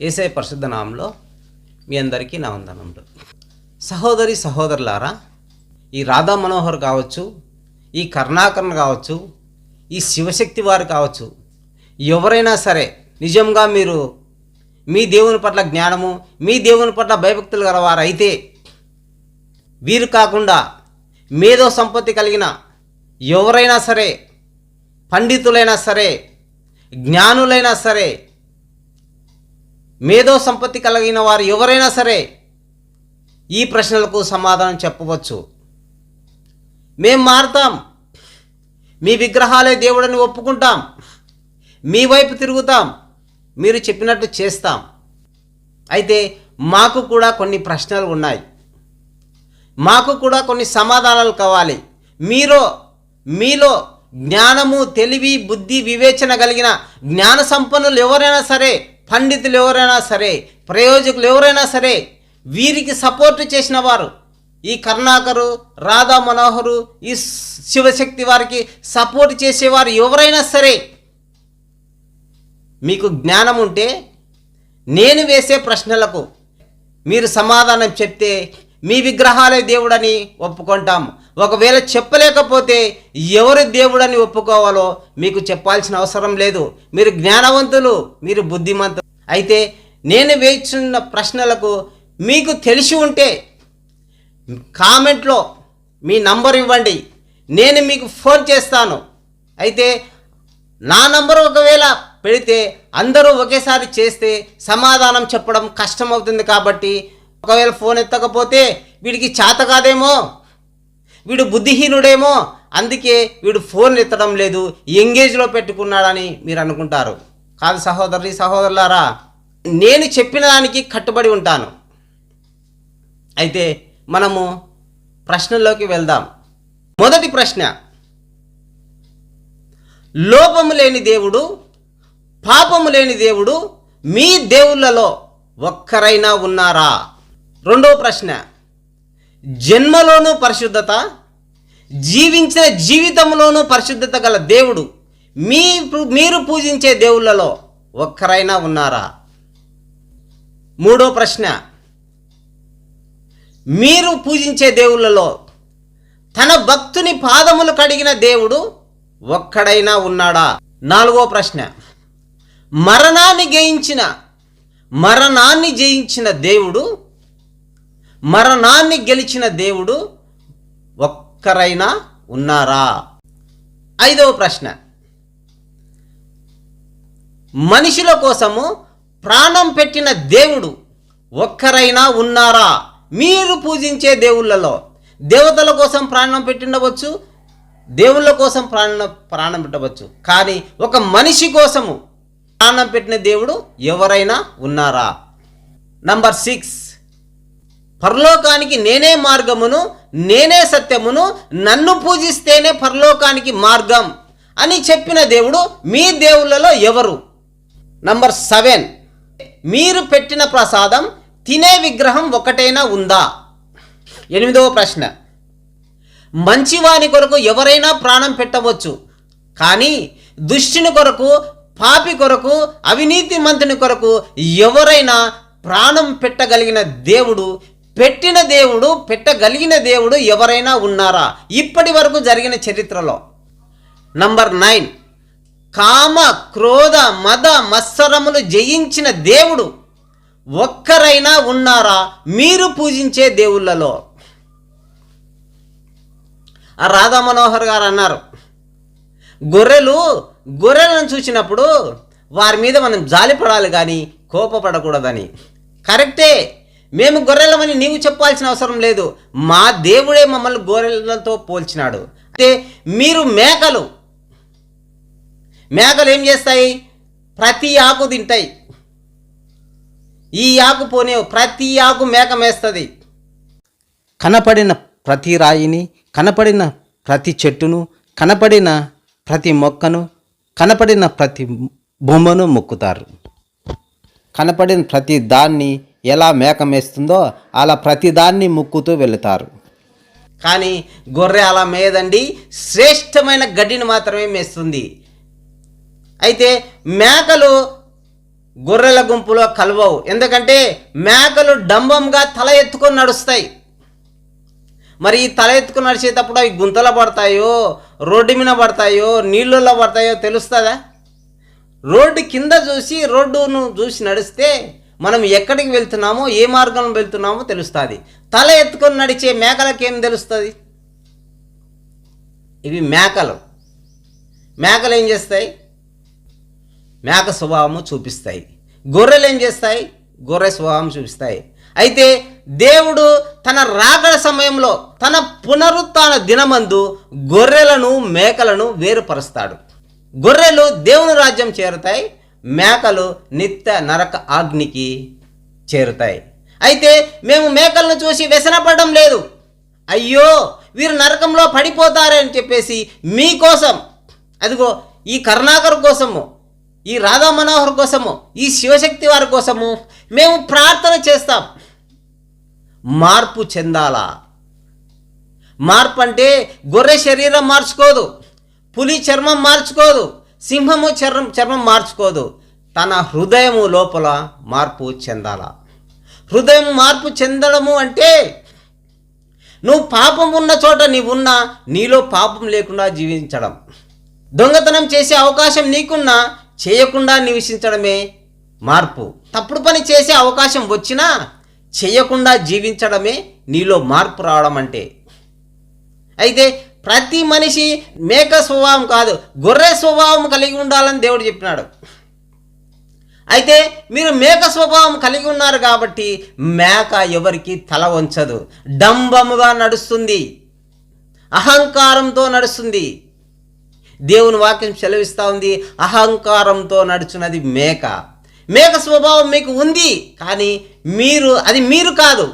ఏసై పరిశుద్ధ నామంలో మీ అందరికీ నా వందనములు. సహోదరి సహోదరులారా ఈ రాధా మనోహర్ కావచ్చు ఈ కర్ణాకరణ కావచ్చు ఈ శివశక్తి వారు కావచ్చు ఎవరైనా సరే నిజంగా మీరు మీ దేవుని పట్ల జ్ఞానము మీ దేవుని పట్ల భయభక్తులు గలవారు అయితే వీరు కాకుండా మేధో సంపత్తి కలిగిన ఎవరైనా సరే పండితులైనా సరే జ్ఞానులైనా సరే మేధో సంపత్తి కలిగిన వారు ఎవరైనా సరే ఈ ప్రశ్నలకు సమాధానం చెప్పవచ్చు. మేం మారుతాం. మీ విగ్రహాలే దేవుడని ఒప్పుకుంటాం. మీ వైపు తిరుగుతాం. మీరు చెప్పినట్టు చేస్తాం. అయితే మాకు కూడా కొన్ని ప్రశ్నలు ఉన్నాయి. మాకు కూడా కొన్ని సమాధానాలు కావాలి. మీలో మీలో జ్ఞానము తెలివి బుద్ధి వివేచన కలిగిన జ్ఞాన సంపన్నులు ఎవరైనా సరే పండితులు ఎవరైనా సరే ప్రయోజకులు ఎవరైనా సరే వీరికి సపోర్ట్ చేసిన వారు ఈ కర్ణాకరు రాధా మనోహరు ఈ శివశక్తి వారికి సపోర్ట్ చేసేవారు ఎవరైనా సరే మీకు జ్ఞానం ఉంటే నేను వేసే ప్రశ్నలకు మీరు సమాధానం చెప్తే మీ విగ్రహాలే దేవుడని ఒప్పుకుంటాం ఒకవేళ చెప్పలేకపోతే ఎవరు దేవుడని ఒప్పుకోవాలో మీకు చెప్పాల్సిన అవసరం లేదు. మీరు జ్ఞానవంతులు మీరు బుద్ధిమంతులు. అయితే నేను వేస్తున్న ప్రశ్నలకు మీకు తెలిసి ఉంటే కామెంట్లో మీ నంబర్ ఇవ్వండి. నేను మీకు ఫోన్ చేస్తాను. అయితే నా నంబర్ ఒకవేళ పెడితే అందరూ ఒకేసారి చేస్తే సమాధానం చెప్పడం కష్టమవుతుంది కాబట్టి ఒకవేళ ఫోన్ ఎత్తకపోతే వీడికి చేత కాదేమో? వీడు బుద్ధిహీనుడేమో అందుకే వీడు ఫోన్ ఎత్తడం లేదు ఎంగేజ్లో పెట్టుకున్నాడని మీరు అనుకుంటారు. కాదు సహోదరి సహోదరులారా నేను చెప్పిన దానికి కట్టుబడి ఉంటాను. అయితే మనము ప్రశ్నల్లోకి వెళ్దాం. మొదటి ప్రశ్న. లోపము లేని దేవుడు పాపము లేని దేవుడు మీ దేవుళ్ళలో ఒక్కరైనా ఉన్నారా? రెండో ప్రశ్న. జన్మలోనూ పరిశుద్ధత జీవించిన జీవితంలోనూ పరిశుద్ధత గల దేవుడు. మీ మీరు పూజించే దేవుళ్ళలో ఒక్కరైనా ఉన్నారా? మూడో ప్రశ్న. మీరు పూజించే దేవుళ్ళలో తన భక్తుని పాదములు కడిగిన దేవుడు ఒక్కడైనా ఉన్నాడా? నాలుగో ప్రశ్న. మరణాన్ని జయించిన మరణాన్ని జయించిన దేవుడు మరణాన్ని గెలిచిన దేవుడు ఒక్కరైనా ఉన్నారా? ఐదవ ప్రశ్న. మనుషుల కోసము ప్రాణం పెట్టిన దేవుడు ఒక్కరైనా ఉన్నారా? మీరు పూజించే దేవుళ్ళలో దేవతల కోసం ప్రాణం పెట్టిండవచ్చు దేవుళ్ళ కోసం ప్రాణం ప్రాణం పెట్టవచ్చు. కానీ ఒక మనిషి కోసము ప్రాణం పెట్టిన దేవుడు ఎవరైనా ఉన్నారా? Number six. పరలోకానికి నేనే మార్గమును నేనే సత్యమును నన్ను పూజిస్తేనే పరలోకానికి మార్గం అని చెప్పిన దేవుడు మీ దేవుళ్ళలో ఎవరు? నంబర్ సెవెన్ మీరు పెట్టిన ప్రసాదం తినే విగ్రహం ఒకటైనా ఉందా? ఎనిమిదవ ప్రశ్న. మంచివాని కొరకు ఎవరైనా ప్రాణం పెట్టవచ్చు కానీ దుష్టుని కొరకు పాపి కొరకు అవినీతి మంతుని కొరకు ఎవరైనా ప్రాణం పెట్టగలిగిన దేవుడు పెట్టిన దేవుడు పెట్టగలిగిన దేవుడు ఎవరైనా ఉన్నారా? ఇప్పటి వరకు జరిగిన చరిత్రలో. నంబర్ నైన్ కామ క్రోధ మద మత్సరములు జయించిన దేవుడు ఒక్కరైనా ఉన్నారా? మీరు పూజించే దేవుళ్ళలో. ఆ రాధా మనోహర్ గారు అన్నారు గొర్రెలు గొర్రెలను చూసినప్పుడు వారి మీద మనం జాలిపడాలి కానీ కోపపడకూడదని. కరెక్టే మేము గొర్రెలమని నీవు చెప్పాల్సిన అవసరం లేదు. మా దేవుడే మమ్మల్ని గొర్రెలతో పోల్చినాడు. అయితే మీరు మేకలు. మేకలు ఏం చేస్తాయి? ప్రతి ఆకు తింటాయి. ఈ ఆకు పోనే ప్రతి ఆకు మేక మేస్తుంది. కనపడిన ప్రతి రాయిని కనపడిన ప్రతి చెట్టును కనపడిన ప్రతి మొక్కను కనపడిన ప్రతి బొమ్మను మొక్కుతారు. కనపడిన ప్రతి దాన్ని ఎలా మేక మేస్తుందో అలా ప్రతిదాన్ని ముక్కుతూ వెళుతారు. కానీ గొర్రె అలా మేయదండి శ్రేష్టమైన గడ్డిని మాత్రమే మేస్తుంది. అయితే మేకలు గొర్రెల గుంపులో కలవవు. ఎందుకంటే మేకలు డంబంగా తల ఎత్తుకొని నడుస్తాయి. మరి ఈ తల ఎత్తుకుని నడిచేటప్పుడు అవి గుంతలో పడతాయో రోడ్డు మీద పడతాయో నీళ్ళల్లో పడతాయో తెలుస్తుందా? రోడ్డు కింద చూసి రోడ్డును చూసి నడిస్తే మనం ఎక్కడికి వెళ్తున్నామో ఏ మార్గంలో వెళ్తున్నామో తెలుస్తుంది. తల ఎత్తుకొని నడిచే మేకలకు ఏం తెలుస్తుంది? ఇవి మేకలు. మేకలు ఏం చేస్తాయి? మేక స్వభావము చూపిస్తాయి. గొర్రెలు ఏం చేస్తాయి? గొర్రె స్వభావం చూపిస్తాయి. అయితే దేవుడు తన రాకడ సమయంలో తన పునరుత్న దినమందు గొర్రెలను మేకలను వేరుపరుస్తాడు. గొర్రెలు దేవుని రాజ్యం చేరుతాయి మేకలు నిత్య నరక అగ్నికి చేరుతాయి. అయితే మేము మేకలను చూసి వ్యసనపడడం లేదు. అయ్యో వీరు నరకంలో పడిపోతారని చెప్పేసి మీకోసం అదిగో ఈ కరుణాకర్ కోసము ఈ రాధా మనోహర్ కోసము ఈ శివశక్తి వారి కోసము మేము ప్రార్థన చేస్తాం. మార్పు చెందాలా? మార్పు అంటే గొర్రె శరీరం మార్చుకోదు పులి చర్మం మార్చుకోదు సింహము చర్మం చర్మం మార్చుకోదు. తన హృదయము లోపల మార్పు చెందాల. హృదయం మార్పు చెందడము అంటే నువ్వు పాపం ఉన్న చోట నీవున్నా నీలో పాపం లేకుండా జీవించడం. దొంగతనం చేసే అవకాశం నీకున్నా చేయకుండా నివసించడమే మార్పు. తప్పుడు పని చేసే అవకాశం వచ్చినా చేయకుండా జీవించడమే నీలో మార్పు రావడం అంటే. అయితే ప్రతి మనిషి మేక స్వభావం కాదు గొర్రె స్వభావం కలిగి ఉండాలని దేవుడు చెప్పినాడు. అయితే మీరు మేక స్వభావం కలిగి ఉన్నారు కాబట్టి మేక ఎవరికి తల వంచదు. డంబముగా నడుస్తుంది. అహంకారంతో నడుస్తుంది. దేవుని వాక్యం సెలవిస్తూ ఉంది అహంకారంతో నడుచున్నది మేక. మేక స్వభావం మీకు ఉంది కానీ మీరు అది మీరు కాదు.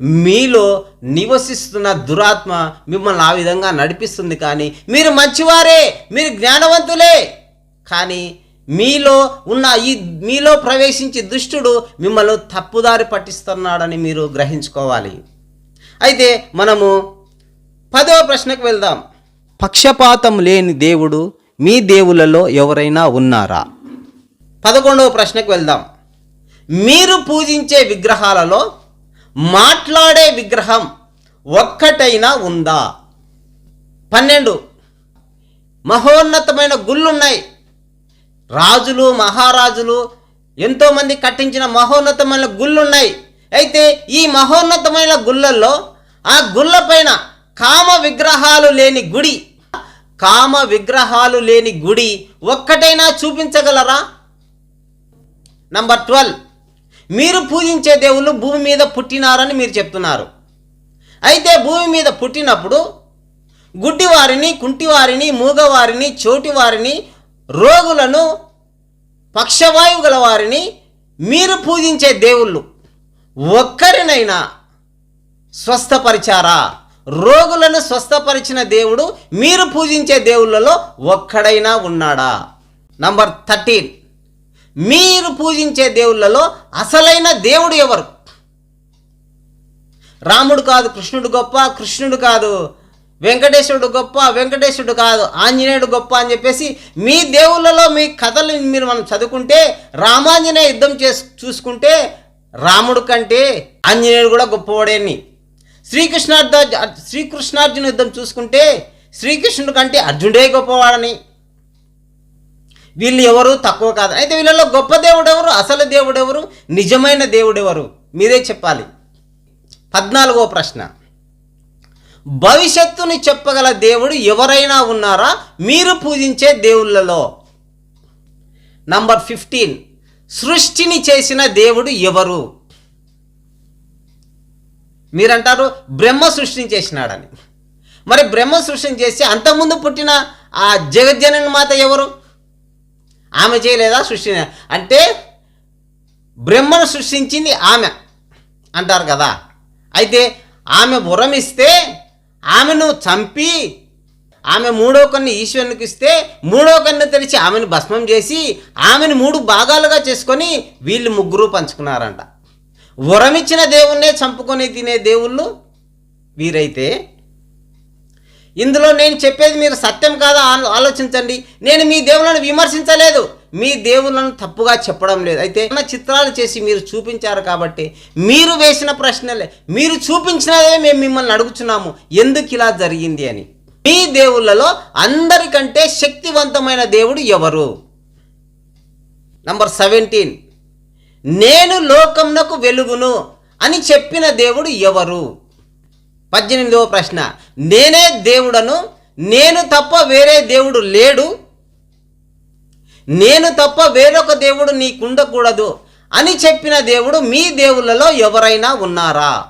మీలో నివసిస్తున్న దురాత్మ మిమ్మల్ని ఆ విధంగా నడిపిస్తుంది కానీ మీరు మంచివారే మీరు జ్ఞానవంతులే. కానీ మీలో ఉన్న ఈ మీలో ప్రవేశించి దుష్టుడు మిమ్మల్ని తప్పుదారి పట్టిస్తున్నాడని మీరు గ్రహించుకోవాలి. అయితే మనము పదవ ప్రశ్నకు వెళ్దాం. పక్షపాతం లేని దేవుడు మీ దేవులలో ఎవరైనా ఉన్నారా? పదకొండవ ప్రశ్నకు వెళ్దాం. మీరు పూజించే విగ్రహాలలో మాట్లాడే విగ్రహం ఒక్కటైనా ఉందా? పన్నెండు. మహోన్నతమైన గుళ్ళున్నాయి. రాజులు మహారాజులు ఎంతోమంది కట్టించిన మహోన్నతమైన గుళ్ళున్నాయి. అయితే ఈ మహోన్నతమైన గుళ్ళల్లో ఆ గుళ్ళపైన కామ విగ్రహాలు లేని గుడి కామ విగ్రహాలు లేని గుడి ఒక్కటైనా చూపించగలరా? Number twelve. మీరు పూజించే దేవుళ్ళు భూమి మీద పుట్టినారని మీరు చెప్తున్నారు. అయితే భూమి మీద పుట్టినప్పుడు గుడ్డివారిని కుంటివారిని మూగవారిని చోటివారిని రోగులను పక్షవాయువు గల వారిని మీరు పూజించే దేవుళ్ళు ఒక్కరినైనా స్వస్థపరిచారా? రోగులను స్వస్థపరిచిన దేవుడు మీరు పూజించే దేవుళ్ళలో ఒక్కడైనా ఉన్నాడా? Number thirteen. మీరు పూజించే దేవుళ్ళలో అసలైన దేవుడు ఎవరు? రాముడు కాదు కృష్ణుడు గొప్ప కృష్ణుడు కాదు వెంకటేశ్వరుడు గొప్ప వెంకటేశ్వరుడు కాదు ఆంజనేయుడు గొప్ప అని చెప్పేసి మీ దేవుళ్ళలో మీ కథలు మీరు మనం చదువుకుంటే రామాంజనేయ యుద్ధం చేసు చూసుకుంటే రాముడు కంటే ఆంజనేయుడు కూడా గొప్పవాడేని శ్రీకృష్ణార్జ శ్రీకృష్ణార్జున యుద్ధం చూసుకుంటే శ్రీకృష్ణుడు కంటే అర్జునుడే గొప్పవాడని. వీళ్ళు ఎవరు? తక్కువ కాదు. అయితే వీళ్ళలో గొప్ప దేవుడు ఎవరు అసలు దేవుడెవరు? నిజమైన దేవుడెవరు? మీరే చెప్పాలి. పద్నాలుగో ప్రశ్న. భవిష్యత్తుని చెప్పగల దేవుడు ఎవరైనా ఉన్నారా? మీరు పూజించే దేవుళ్ళలో. Number fifteen. సృష్టిని చేసిన దేవుడు ఎవరు? మీరంటారు బ్రహ్మ సృష్టిని చేసినాడని. మరి బ్రహ్మ సృష్టిని చేసి అంతకుముందు పుట్టిన ఆ జగజ్జనని మాత ఎవరు? ఆమె చేయలేదా సృష్టి అంటే బ్రహ్మను సృష్టించింది ఆమె అంటారు కదా. అయితే ఆమె వరం ఇస్తే ఆమెను చంపి ఆమె మూడో కన్ను ఈశ్వరునికి ఇస్తే మూడో కన్ను తెరిచి ఆమెను భస్మం చేసి ఆమెను మూడు భాగాలుగా చేసుకొని వీళ్ళు ముగ్గురు పంచుకున్నారంట. వరమిచ్చిన దేవుణ్ణే చంపుకొని తినే దేవుళ్ళు వీరైతే ఇందులో నేను చెప్పేది మీరు సత్యం కాదా? ఆలోచించండి. నేను మీ దేవులను విమర్శించలేదు. మీ దేవుళ్ళను తప్పుగా చెప్పడం లేదు. అయితే చిత్రాలు చేసి మీరు చూపించారు కాబట్టి మీరు వేసిన ప్రశ్నలే. మీరు చూపించినదే మేము మిమ్మల్ని అడుగుతున్నాము ఎందుకు ఇలా జరిగింది అని? మీ దేవుళ్ళలో అందరికంటే శక్తివంతమైన దేవుడు ఎవరు? Number seventeen. నేను లోకంనకు వెలుగును అని చెప్పిన దేవుడు ఎవరు? పద్దెనిమిదవ ప్రశ్న. నేనే దేవుడను నేను తప్ప వేరే దేవుడు లేడు. నేను తప్ప వేరొక దేవుడు నీకుండకూడదు అని చెప్పిన దేవుడు మీ దేవుళ్ళలో ఎవరైనా ఉన్నారా?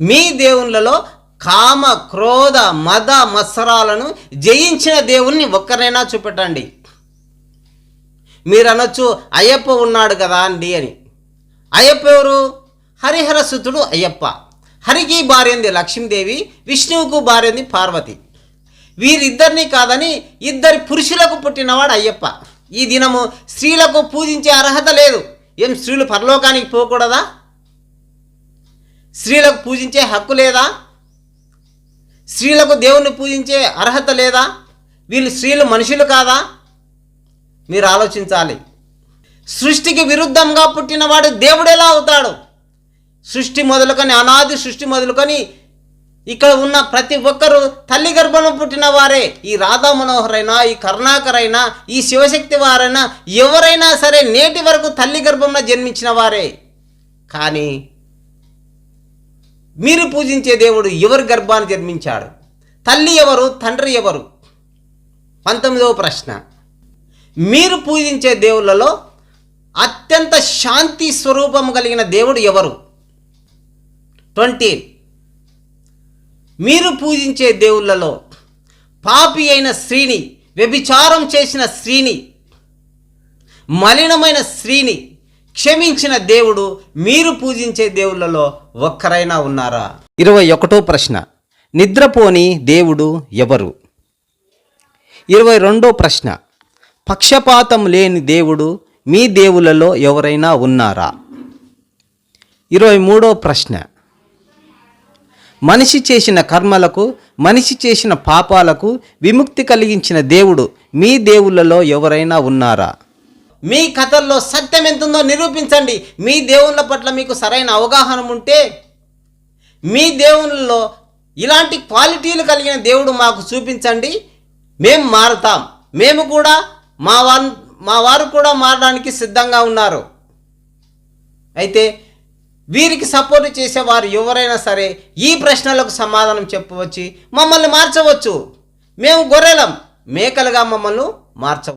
మీ దేవుళ్ళలో కామ క్రోధ మద మత్సరాలను జయించిన దేవుణ్ణి ఒక్కరైనా చూపెట్టండి. మీరు అనొచ్చు అయ్యప్ప ఉన్నాడు కదా అండి అని. అయ్యప్ప ఎవరు? హరిహర సుతుడు అయ్యప్ప. హరికి భార్యంది లక్ష్మీదేవి విష్ణువుకు భార్యంది పార్వతి. వీరిద్దరిని కాదని ఇద్దరి పురుషులకు పుట్టినవాడు అయ్యప్ప. ఈ దినము స్త్రీలకు పూజించే అర్హత లేదు. ఏం స్త్రీలు పరలోకానికి పోకూడదా? స్త్రీలకు పూజించే హక్కు లేదా? స్త్రీలకు దేవుణ్ణి పూజించే అర్హత లేదా? వీళ్ళు స్త్రీలు మనుషులు కాదా? మీరు ఆలోచించాలి. సృష్టికి విరుద్ధంగా పుట్టినవాడు దేవుడు ఎలా అవుతాడు? సృష్టి మొదలుకొని అనాది సృష్టి మొదలుకొని ఇక్కడ ఉన్న ప్రతి ఒక్కరూ తల్లి గర్భంలో పుట్టిన వారే. ఈ రాధా మనోహర్ అయినా ఈ కరుణాకర్ అయినా ఈ శివశక్తి వారైనా ఎవరైనా సరే నేటి వరకు తల్లి గర్భంలో జన్మించిన వారే. కానీ మీరు పూజించే దేవుడు ఎవరి గర్భాన్ని జన్మించాడు? తల్లి ఎవరు తండ్రి ఎవరు? పంతొమ్మిదవ ప్రశ్న. మీరు పూజించే దేవుళ్ళలో అత్యంత శాంతి స్వరూపం కలిగిన దేవుడు ఎవరు? ట్వంటీ. మీరు పూజించే దేవుళ్ళలో పాపి అయిన స్త్రీని వ్యభిచారం చేసిన స్త్రీని మలినమైన స్త్రీని క్షమించిన దేవుడు మీరు పూజించే దేవుళ్ళలో ఒక్కరైనా ఉన్నారా? ఇరవై ఒకటో ప్రశ్న. నిద్రపోని దేవుడు ఎవరు? ఇరవై రెండో ప్రశ్న. పక్షపాతం లేని దేవుడు మీ దేవుళ్ళలో ఎవరైనా ఉన్నారా? ఇరవై మూడో ప్రశ్న. మనిషి చేసిన కర్మలకు మనిషి చేసిన పాపాలకు విముక్తి కలిగించిన దేవుడు మీ దేవుళ్ళలో ఎవరైనా ఉన్నారా? మీ కథల్లో సత్యం ఎంతుందో నిరూపించండి. మీ దేవుళ్ళ పట్ల మీకు సరైన అవగాహన ఉంటే మీ దేవుళ్ళలో ఇలాంటి క్వాలిటీలు కలిగిన దేవుడు మాకు చూపించండి. మేము మారుతాం. మేము కూడా మా వారు మా వారు కూడా మారడానికి సిద్ధంగా ఉన్నారు. అయితే వీరికి సపోర్ట్ చేసేవారు ఎవరైనా సరే ఈ ప్రశ్నలకు సమాధానం చెప్పవచ్చు మమ్మల్ని మార్చవచ్చు. మేము గొర్రెలం మేకలుగా మమ్మల్ని మార్చవచ్చు